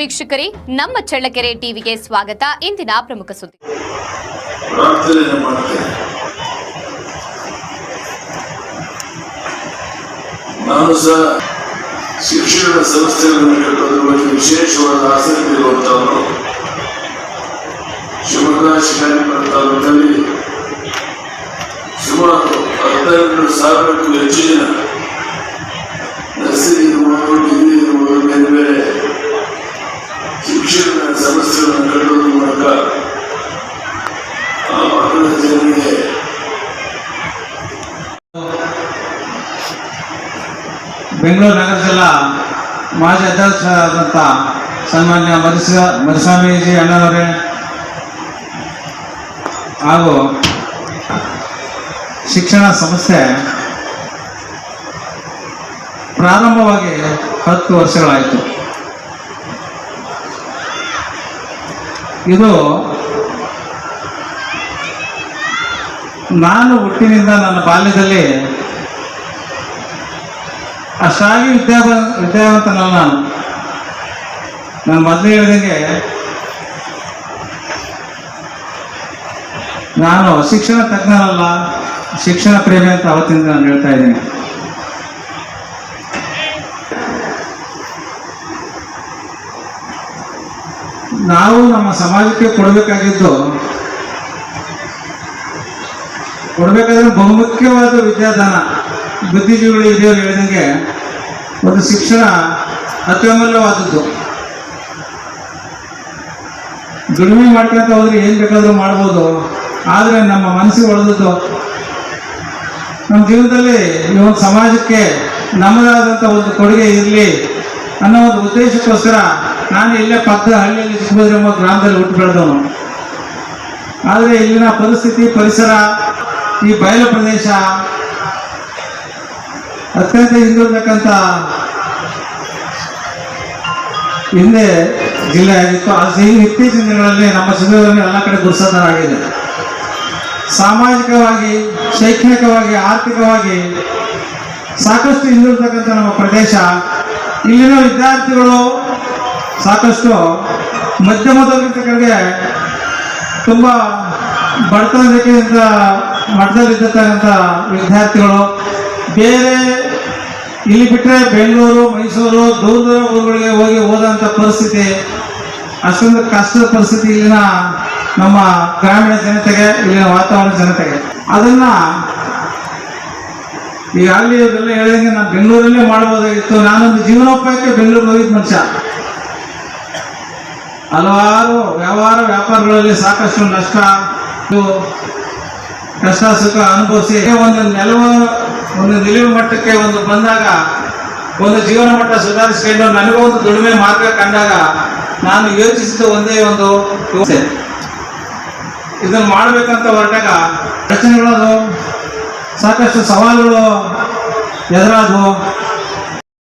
ವೀಕ್ಷಕರೇ, ನಮ್ಮ ಚಳ್ಳಕೆರೆ ಟಿವಿಗೆ ಸ್ವಾಗತ. ಇಂದಿನ ಪ್ರಮುಖ ಸುದ್ದಿ. ನಾನು ಸಹ ಶಿಕ್ಷಣ ಸಂಸ್ಥೆಗಳನ್ನು ಕಟ್ಟೋದ್ರ ಬಗ್ಗೆ ವಿಶೇಷವಾದ ಆಸಕ್ತಿ ಇರುವಂತವರು ಶಿವಮೊಗ್ಗ ಶಿಕಾರಿಪುರ ತಾಲೂಕಲ್ಲಿ ಸುಮಾರು ಹದಿನೆರಡು ಸಾವಿರಕ್ಕೂ ಹೆಚ್ಚು ಜನ ನರ್ಸರಿ ಇರ್ಬೋದು, ಡಿಗ್ರಿ ಇರ್ಬೋದು, ಬೇರೆ ಬೇರೆ ಶಿಕ್ಷಣ ಸಂಸ್ಥೆಗಳನ್ನು ಕಟ್ಟೋದ್ರ ಮೂಲಕ ಆ ಭಾಗದ ಜನರಿಗೆ ಬೆಂಗಳೂರು ನಗರ ಜಿಲ್ಲಾ ಮಾಜಿ ಅಧ್ಯಕ್ಷರಾದಂಥ ಸನ್ಮಾನ್ಯ ಮರಿಸ ಮರಿಸ್ವಾಮೀಜಿ ಅಣ್ಣನವರೇ. ಹಾಗೂ ಶಿಕ್ಷಣ ಸಂಸ್ಥೆ ಪ್ರಾರಂಭವಾಗಿ ಹತ್ತು ವರ್ಷಗಳಾಯಿತು. ಇದು ನಾನು ಹುಟ್ಟಿನಿಂದ ನನ್ನ ಬಾಲ್ಯದಲ್ಲಿ ಅಷ್ಟಾಗಿ ವಿದ್ಯಾಭ, ವಿದ್ಯಾವಂತನಲ್ಲ ನಾನು. ನಾನು ಮೊದಲೇ ಹೇಳಿದಂಗೆ, ನಾನು ಶಿಕ್ಷಣ ತಜ್ಞನಲ್ಲ, ಶಿಕ್ಷಣ ಪ್ರೇಮಿ ಅಂತ ಅವತ್ತಿಂದ ನಾನು ಹೇಳ್ತಾ ಇದ್ದೀನಿ. ನಾವು ನಮ್ಮ ಸಮಾಜಕ್ಕೆ ಕೊಡಬೇಕಾಗಿದ್ದು ಕೊಡಬೇಕಾದ್ರೆ ಬಹುಮುಖ್ಯವಾದ ವಿದ್ಯಾದಾನ. ಬುದ್ಧಿಜೀವಿಗಳು ಹಿರಿಯರು ಹೇಳಿದಂಗೆ ಒಂದು ಶಿಕ್ಷಣ ಅತ್ಯಮೂಲ್ಯವಾದದ್ದು. ದುಡಿಮೆ ಮಾಡ್ಕೊಂತ ಹೋದ್ರೆ ಏನು ಬೇಕಾದರೂ ಮಾಡ್ಬೋದು. ಆದರೆ ನಮ್ಮ ಮನಸ್ಸಿಗೆ ಒಳದದ್ದು ನಮ್ಮ ಜೀವನದಲ್ಲಿ ಈ ಒಂದು ಸಮಾಜಕ್ಕೆ ನಮ್ಮದಾದಂಥ ಒಂದು ಕೊಡುಗೆ ಇರಲಿ ಅನ್ನೋ ಒಂದು ಉದ್ದೇಶಕ್ಕೋಸ್ಕರ ನಾನು ಇಲ್ಲೇ ಪಕ್ಕದ ಹಳ್ಳಿಯಲ್ಲಿ ಎಂಬ ಗ್ರಾಮದಲ್ಲಿ ಹುಟ್ಟು ಬೆಳೆದವನು. ಆದರೆ ಇಲ್ಲಿನ ಪರಿಸ್ಥಿತಿ, ಪರಿಸರ, ಈ ಬಯಲು ಪ್ರದೇಶ ಅತ್ಯಂತ ಹಿಂದಿರ್ತಕ್ಕಂಥ ಹಿಂದೆ ಜಿಲ್ಲೆ ಆಗಿತ್ತು ಆ ಸಿಹಿ ಇತ್ತೀಚಿನ ದಿನಗಳಲ್ಲಿ ನಮ್ಮ ಜಿಲ್ಲೆಯಲ್ಲಿ ಎಲ್ಲ ಕಡೆ ಗುರುಸಂದರಾಗಿದೆ ಸಾಮಾಜಿಕವಾಗಿ, ಶೈಕ್ಷಣಿಕವಾಗಿ, ಆರ್ಥಿಕವಾಗಿ ಸಾಕಷ್ಟು ಹಿಂದಿರ್ತಕ್ಕಂಥ ನಮ್ಮ ಪ್ರದೇಶ. ಇಲ್ಲಿನ ವಿದ್ಯಾರ್ಥಿಗಳು ಸಾಕಷ್ಟು ಮಧ್ಯಮದಲ್ಲಿರ್ತಕ್ಕಂಗೆ ತುಂಬ ಬಡತನದಿಂದ ಮಠದಲ್ಲಿರ್ತಕ್ಕಂಥ ವಿದ್ಯಾರ್ಥಿಗಳು. ಬೇರೆ ಇಲ್ಲಿ ಬಿಟ್ಟರೆ ಬೆಂಗಳೂರು, ಮೈಸೂರು ದೂರ ಊರುಗಳಿಗೆ ಹೋಗಿ ಹೋದಂಥ ಪರಿಸ್ಥಿತಿ, ಅಷ್ಟೊಂದು ಕಷ್ಟದ ಪರಿಸ್ಥಿತಿ ಇಲ್ಲಿನ ನಮ್ಮ ಗ್ರಾಮೀಣ ಜನತೆಗೆ, ಇಲ್ಲಿನ ವಾತಾವರಣ ಜನತೆಗೆ. ಅದನ್ನ ಈಗಾಗಲೇ ಇದೆಲ್ಲ ಹೇಳಿದಂಗೆ ನಾನು ಬೆಂಗಳೂರಲ್ಲೇ ಮಾಡಬಹುದಾಗಿತ್ತು. ನಾನೊಂದು ಜೀವನೋಪಾಯಕ್ಕೆ ಬೆಂಗಳೂರಿಗೆ ಹೋಗಿದ್ದ ಮನುಷ್ಯ. ಹಲವಾರು ವ್ಯವಹಾರ ವ್ಯಾಪಾರಗಳಲ್ಲಿ ಸಾಕಷ್ಟು ನಷ್ಟ ಕಷ್ಟ ಸುಖ ಅನುಭವಿಸಿ, ಒಂದು ನೆಲವ ಒಂದು ನಿಲುವು ಮಟ್ಟಕ್ಕೆ ಒಂದು ಬಂದಾಗ, ಒಂದು ಜೀವನ ಮಟ್ಟ ಸುಧಾರಿಸಿಕೊಂಡು ನನಗೂ ಒಂದು ದುಡಿಮೆ ಮಾರ್ಗ ಕಂಡಾಗ ನಾನು ಯೋಚಿಸಿದ ಒಂದೇ ಒಂದು. ಇದನ್ನು ಮಾಡಬೇಕಂತ ಹೊರಟಾಗ ರಚನೆಗಳು ಸಾಕಷ್ಟು ಸವಾಲುಗಳು ಎದುರಾದವು